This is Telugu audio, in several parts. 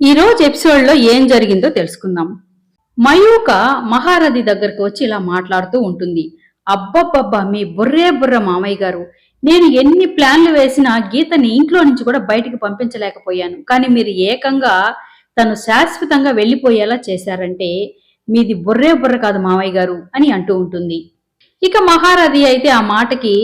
ఈరోజు ఎపిసోడ్లో ఏం జరిగిందో తెలుసుకుందాం. మయూక మహారథి దగ్గరకు వచ్చి ఇలా మాట్లాడుతూ ఉంటుంది. అబ్బబ్బబ్బా మీ బుర్రే బుర్ర మామయ్య గారు. నేను ఎన్ని ప్లాన్లు వేసినా గీతని ఇంట్లో నుంచి కూడా బయటికి పంపించలేకపోయాను. కానీ మీరు ఏకంగా తను శాశ్వతంగా వెళ్ళిపోయేలా చేశారంటే మీది బుర్రే బుర్ర కాదు మామయ్య గారు అని అంటూ ఉంటుంది. ఇక మహారథి అయితే ఆ మాటకి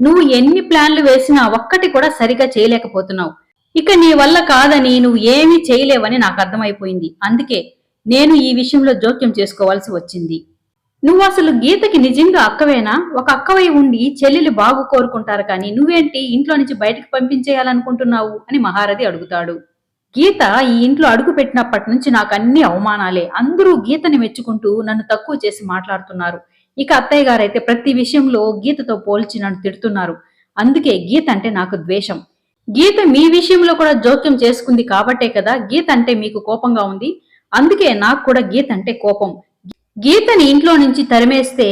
నువ్వు ఎన్ని ప్లాన్లు వేసినా ఒక్కటి కూడా సరిగా చేయలేకపోతున్నావు. ఇక నీ వల్ల కాదని నువ్వు ఏమీ చేయలేవని నాకు అర్థమైపోయింది. అందుకే నేను ఈ విషయంలో జోక్యం చేసుకోవాల్సి వచ్చింది. నువ్వు అసలు గీతకి నిజంగా అక్కవేనా? ఒక అక్కవై ఉండి చెల్లెలు బాగు కోరుకుంటారు కానీ నువ్వేంటి ఇంట్లో నుంచి బయటకు పంపించేయాలనుకుంటున్నావు అని మహారథి అడుగుతాడు. గీత ఈ ఇంట్లో అడుగు పెట్టినప్పటి నుంచి నాకు అన్ని అవమానాలే. అందరూ గీతని మెచ్చుకుంటూ నన్ను తక్కువ చేసి మాట్లాడుతున్నారు. ఇక అత్తయ్య గారైతే ప్రతి విషయంలో గీతతో పోల్చి నన్ను తిడుతున్నారు. అందుకే గీత అంటే నాకు ద్వేషం. గీత మీ విషయంలో కూడా జోక్యం చేసుకుంది కాబట్టే కదా గీత అంటే మీకు కోపంగా ఉంది. అందుకే నాకు కూడా గీత అంటే కోపం. గీతని ఇంట్లో నుంచి తరిమేస్తే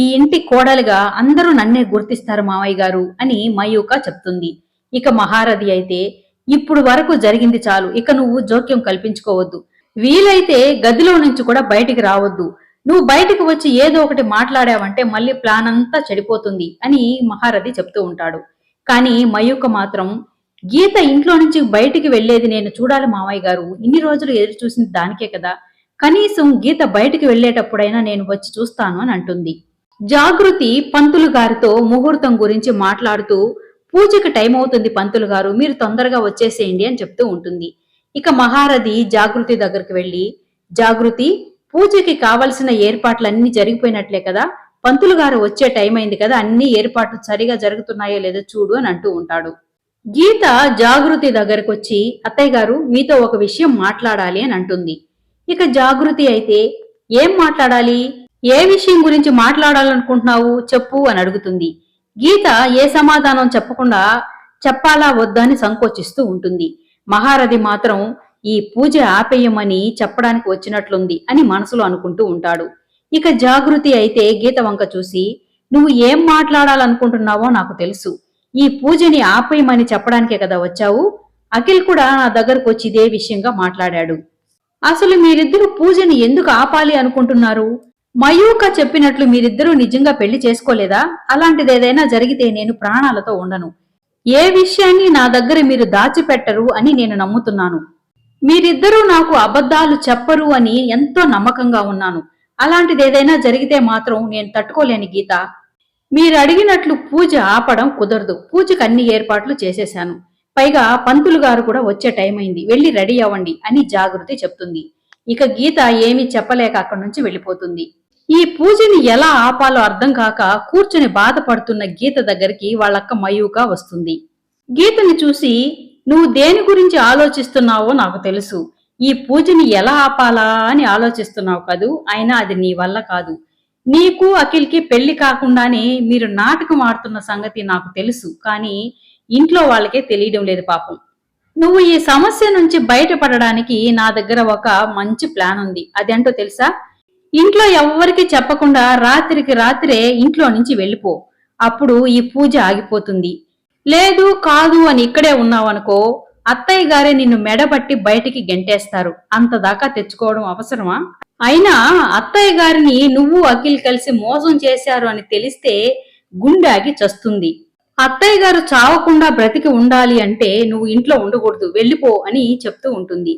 ఈ ఇంటి కోడలుగా అందరూ నన్నే గుర్తిస్తారు మావయ్య గారు అని మయూక చెప్తుంది. ఇక మహారథి అయితే ఇప్పుడు వరకు జరిగింది చాలు ఇక నువ్వు జోక్యం కల్పించుకోవద్దు. వీలైతే గదిలో నుంచి కూడా బయటికి రావద్దు. నువ్వు బయటికి వచ్చి ఏదో ఒకటి మాట్లాడావంటే మళ్ళీ ప్లాన్ అంతా చెడిపోతుంది అని మహారథి చెప్తూ ఉంటాడు. కానీ మయూక మాత్రం గీత ఇంట్లో నుంచి బయటికి వెళ్ళేది నేను చూడాలి మావయ్య గారు. ఇన్ని రోజులు ఎదురు చూసింది దానికే కదా. కనీసం గీత బయటికి వెళ్ళేటప్పుడైనా నేను వచ్చి చూస్తాను అని అంటుంది. జాగృతి పంతులు గారితో ముహూర్తం గురించి మాట్లాడుతూ పూజకి టైం అవుతుంది పంతులు గారు. మీరు తొందరగా వచ్చేసేయండి అని చెప్తూ ఉంటుంది. ఇక మహారథి జాగృతి దగ్గరికి వెళ్ళి జాగృతి పూజకి కావలసిన ఏర్పాట్లన్నీ జరిగిపోయినట్లే కదా. పంతులు గారు వచ్చే టైం అయింది కదా అన్ని ఏర్పాట్లు సరిగా జరుగుతున్నాయో లేదో చూడు అని అంటూ ఉంటాడు. గీత జాగృతి దగ్గరకు వచ్చి అత్తయ్య గారు మీతో ఒక విషయం మాట్లాడాలి అని అంటుంది. ఇక జాగృతి అయితే ఏం మాట్లాడాలి? ఏ విషయం గురించి మాట్లాడాలనుకుంటున్నావు? చెప్పు అని అడుగుతుంది. గీత ఏ సమాధానం చెప్పకుండా చెప్పాలా వద్దా అని సంకోచిస్తూ ఉంటుంది. మహారథి మాత్రం ఈ పూజ ఆపేయమని చెప్పడానికి వచ్చినట్లుంది అని మనసులో అనుకుంటూ ఉంటాడు. ఇక జాగృతి అయితే గీత వంక చూసి నువ్వు ఏం మాట్లాడాలనుకుంటున్నావో నాకు తెలుసు. ఈ పూజని ఆపేయమని చెప్పడానికే కదా వచ్చావు? అఖిల్ కూడా నా దగ్గరకు వచ్చి ఇదే విషయంగా మాట్లాడాడు. అసలు మీరిద్దరూ పూజని ఎందుకు ఆపాలి అనుకుంటున్నారు? మయూక చెప్పినట్లు మీరిద్దరూ నిజంగా పెళ్ళి చేసుకోలేదా? అలాంటిది ఏదైనా జరిగితే నేను ప్రాణాలతో ఉండను. ఏ విషయాన్ని నా దగ్గర మీరు దాచిపెట్టరు అని నేను నమ్ముతున్నాను. మీరిద్దరూ నాకు అబద్ధాలు చెప్పరు అని ఎంతో నమ్మకంగా ఉన్నాను. అలాంటిది ఏదైనా జరిగితే మాత్రం నేను తట్టుకోలేని గీత. మీరు అడిగినట్లు పూజ ఆపడం కుదరదు. పూజకు అన్ని ఏర్పాట్లు చేసేశాను. పైగా పంతులు గారు కూడా వచ్చే టైం అయింది. వెళ్ళి రెడీ అవ్వండి అని జాగృతి చెప్తుంది. ఇక గీత ఏమీ చెప్పలేక అక్కడి నుంచి వెళ్ళిపోతుంది. ఈ పూజని ఎలా ఆపాలో అర్థం కాక కూర్చుని బాధపడుతున్న గీత దగ్గరికి వాళ్ళక్క మయూక వస్తుంది. గీతని చూసి నువ్వు దేని గురించి ఆలోచిస్తున్నావో నాకు తెలుసు. ఈ పూజని ఎలా ఆపాలా అని ఆలోచిస్తున్నావు కదూ? అయినా అది నీ వల్ల కాదు. నీకు అఖిల్కి పెళ్ళి కాకుండానే మీరు నాటకం ఆడుతున్న సంగతి నాకు తెలుసు కానీ ఇంట్లో వాళ్ళకే తెలియడం లేదు పాపం. నువ్వు ఈ సమస్య నుంచి బయటపడడానికి నా దగ్గర ఒక మంచి ప్లాన్ ఉంది. అదేంటో తెలుసా? ఇంట్లో ఎవ్వరికి చెప్పకుండా రాత్రికి రాత్రే ఇంట్లో నుంచి వెళ్ళిపో. అప్పుడు ఈ పూజ ఆగిపోతుంది. లేదు కాదు అని ఇక్కడే ఉన్నావనుకో అత్తయ్య గారే నిన్ను మెడబట్టి బయటికి గెంటేస్తారు. అంతదాకా తెచ్చుకోవడం అవసరమా? అయినా అత్తయ్య గారిని నువ్వు అఖిల్ కలిసి మోసం చేశారు అని తెలిస్తే గుండె ఆగి చస్తుంది. అత్తయ్య గారు చావకుండా బ్రతికి ఉండాలి అంటే నువ్వు ఇంట్లో ఉండకూడదు వెళ్ళిపో అని చెప్తూ ఉంటుంది.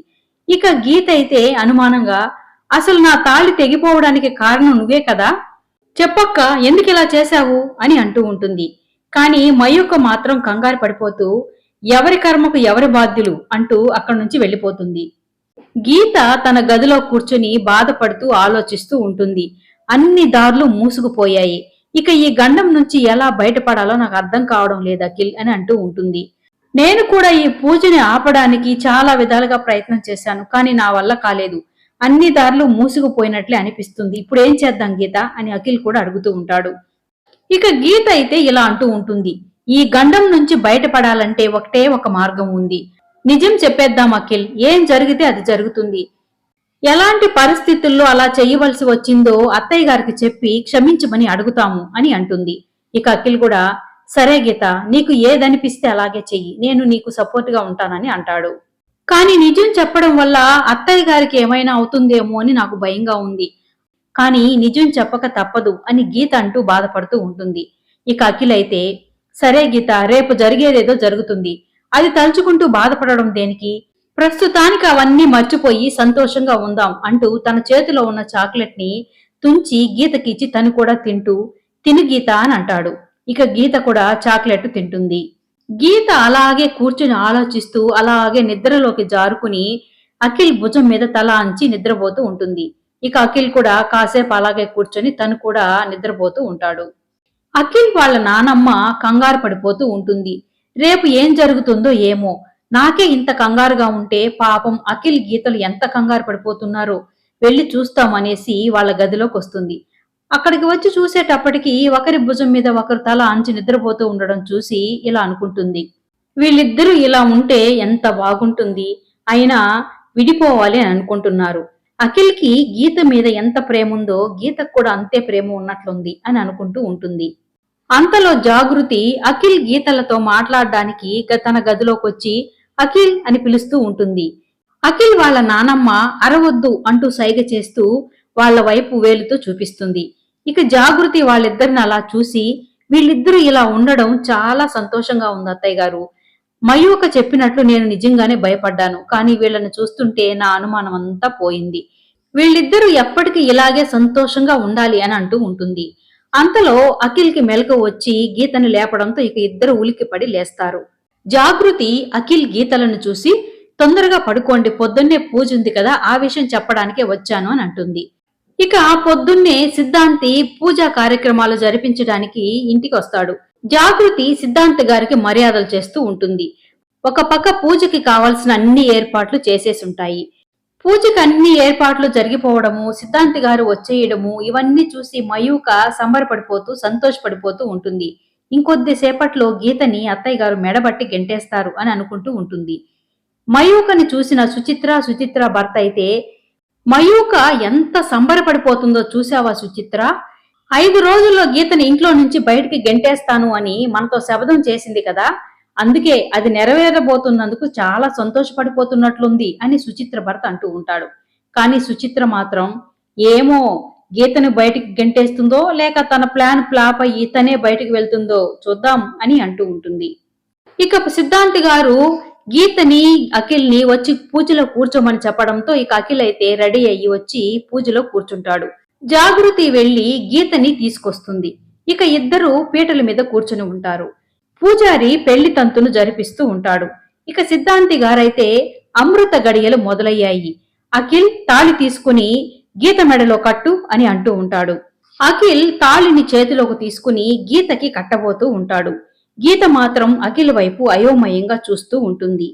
ఇక గీత అయితే అనుమానంగా అసలు నా తాళి తెగిపోవడానికి కారణం నువ్వే కదా? చెప్పక్క ఎందుకు ఇలా చేశావు? అని అంటూ ఉంటుంది. కానీ మయూక మాత్రం కంగారు పడిపోతూ ఎవరి కర్మకు ఎవరి బాధ్యులు అంటూ అక్కడి నుంచి వెళ్ళిపోతుంది. గీత తన గదిలో కూర్చుని బాధపడుతూ ఆలోచిస్తూ ఉంటుంది. అన్ని దారులు మూసుకుపోయాయి. ఇక ఈ గండం నుంచి ఎలా బయటపడాలో నాకు అర్థం కావడం లేదు అఖిల్ అని అంటూ ఉంటుంది. నేను కూడా ఈ పూజని ఆపడానికి చాలా విధాలుగా ప్రయత్నం చేశాను కానీ నా వల్ల కాలేదు. అన్ని దారులు మూసుకుపోయినట్లే అనిపిస్తుంది. ఇప్పుడు ఏం చేద్దాం గీత అని అఖిల్ కూడా అడుగుతూ ఉంటాడు. ఇక గీత అయితే ఇలా అంటూ ఉంటుంది. ఈ గండం నుంచి బయటపడాలంటే ఒకటే ఒక మార్గం ఉంది. నిజం చెప్పేద్దాం అఖిల్ ఏం జరిగితే అది జరుగుతుంది. ఎలాంటి పరిస్థితుల్లో అలా చేయవలసి వచ్చిందో అత్తయ్య గారికి చెప్పి క్షమించమని అడుగుతాము అని అంటుంది. ఇక అఖిల్ కూడా సరే గీత నీకు ఏదనిపిస్తే అలాగే చెయ్యి నేను నీకు సపోర్ట్గా ఉంటానని అంటాడు. కానీ నిజం చెప్పడం వల్ల అత్తయ్య గారికి ఏమైనా అవుతుందేమో అని నాకు భయంగా ఉంది. కానీ నిజం చెప్పక తప్పదు అని గీత అంటూ బాధపడుతూ ఉంటుంది. ఇక అఖిల్ అయితే సరే గీత రేపు జరిగేదేదో జరుగుతుంది. అది తలుచుకుంటూ బాధపడడం దేనికి? ప్రస్తుతానికి అవన్నీ మర్చిపోయి సంతోషంగా ఉందాం అంటూ తన చేతిలో ఉన్న చాక్లెట్ని తుంచి గీతకిచ్చి తను కూడా తింటూ తిను గీత అని అంటాడు. ఇక గీత కూడా చాక్లెట్ తింటుంది. గీత అలాగే కూర్చుని ఆలోచిస్తూ అలాగే నిద్రలోకి జారుకుని అఖిల్ భుజం మీద తల అంచి నిద్రపోతూ ఉంటుంది. ఇక అఖిల్ కూడా కాసేపు అలాగే కూర్చొని తను కూడా నిద్రపోతూ ఉంటాడు. అఖిల్ వాళ్ళ నానమ్మ కంగారు పడిపోతూ ఉంటుంది. రేపు ఏం జరుగుతుందో ఏమో. నాకే ఇంత కంగారుగా ఉంటే పాపం అఖిల్ గీతలు ఎంత కంగారు పడిపోతున్నారో వెళ్ళి చూస్తామనేసి వాళ్ళ గదిలోకి వస్తుంది. అక్కడికి వచ్చి చూసేటప్పటికి ఒకరి భుజం మీద ఒకరు తల అంచి నిద్రపోతూ ఉండడం చూసి ఇలా అనుకుంటుంది. వీళ్ళిద్దరూ ఇలా ఉంటే ఎంత బాగుంటుంది. అయినా విడిపోవాలి అని అనుకుంటున్నారు. అఖిల్కి గీత మీద ఎంత ప్రేమ ఉందో గీతకు కూడా అంతే ప్రేమ ఉన్నట్లుంది అని అనుకుంటూ ఉంటుంది. అంతలో జాగృతి అఖిల్ గీతలతో మాట్లాడడానికి తన గదిలోకి వచ్చి అఖిల్ అని పిలుస్తూ ఉంటుంది. అఖిల్ వాళ్ళ నానమ్మ అరవద్దు అంటూ సైగ చేస్తూ వాళ్ళ వైపు వేలుతో చూపిస్తుంది. ఇక జాగృతి వాళ్ళిద్దరిని అలా చూసి వీళ్ళిద్దరూ ఇలా ఉండడం చాలా సంతోషంగా ఉంది అత్తయ్య గారు. మయూక చెప్పినట్లు నేను నిజంగానే భయపడ్డాను కానీ వీళ్ళని చూస్తుంటే నా అనుమానం అంతా పోయింది. వీళ్ళిద్దరూ ఎప్పటికీ ఇలాగే సంతోషంగా ఉండాలి అని అంటూ ఉంటుంది. అంతలో అఖిల్కి మెలకు వచ్చి గీతని లేపడంతో ఇక ఇద్దరు ఉలిక్కిపడి లేస్తారు. జాగృతి అఖిల్ గీతలను చూసి తొందరగా పడుకోండి పొద్దున్నే పూజ ఉంది కదా ఆ విషయం చెప్పడానికే వచ్చాను అని అంటుంది. ఇక పొద్దున్నే సిద్ధాంతి పూజా కార్యక్రమాలు జరిపించడానికి ఇంటికి వస్తాడు. జాగృతి సిద్ధాంత్ గారికి మర్యాదలు చేస్తూ ఉంటుంది. ఒక పక్క పూజకి కావాల్సిన అన్ని ఏర్పాట్లు చేసేసి ఉంటాయి పూజకు అన్ని ఏర్పాట్లు జరిగిపోవడము సిద్ధాంతి గారు వచ్చేయడము ఇవన్నీ చూసి మయూక సంబరపడిపోతూ సంతోషపడిపోతూ ఉంటుంది. ఇంకొద్దిసేపట్లో గీతని అత్తయ్య గారు మెడబట్టి గెంటేస్తారు అని అనుకుంటూ ఉంటుంది. మయూకని చూసిన సుచిత్ర సుచిత్ర భర్త అయితే మయూక ఎంత సంబరపడిపోతుందో చూసావా సుచిత్ర? ఐదు రోజుల్లో గీతని ఇంట్లో నుంచి బయటికి గెంటేస్తాను అని మనతో శపథం చేసింది కదా? అందుకే అది నెరవేరబోతున్నందుకు చాలా సంతోషపడిపోతున్నట్లుంది అని సుచిత్ర భర్త అంటూ ఉంటాడు. కానీ సుచిత్ర మాత్రం ఏమో గీతని బయటికి గెంటేస్తుందో లేక తన ప్లాన్ ఫ్లాప్ అయ్యి తనే బయటికి వెళ్తుందో చూద్దాం అని అంటూ ఉంటుంది. ఇక సిద్ధాంతి గారు గీతని అఖిల్ని వచ్చి పూజలో కూర్చోమని చెప్పడంతో ఇక అఖిల్ అయితే రెడీ అయ్యి వచ్చి పూజలో కూర్చుంటాడు. జాగృతి వెళ్ళి గీతని తీసుకొస్తుంది. ఇక ఇద్దరు పీటల మీద కూర్చుని ఉంటారు. పూజారి పెళ్ళి తంతును జరిపిస్తూ ఉంటాడు. ఇక సిద్ధాంతి గారైతే అమృత గడియలు మొదలయ్యాయి. అఖిల్ తాళి తీసుకుని గీత మెడలో కట్టు అని అంటూ ఉంటాడు. అఖిల్ తాళిని చేతిలోకి తీసుకుని గీతకి కట్టబోతూ ఉంటాడు. గీత మాత్రం అఖిల్ వైపు అయోమయంగా చూస్తూ ఉంటుంది.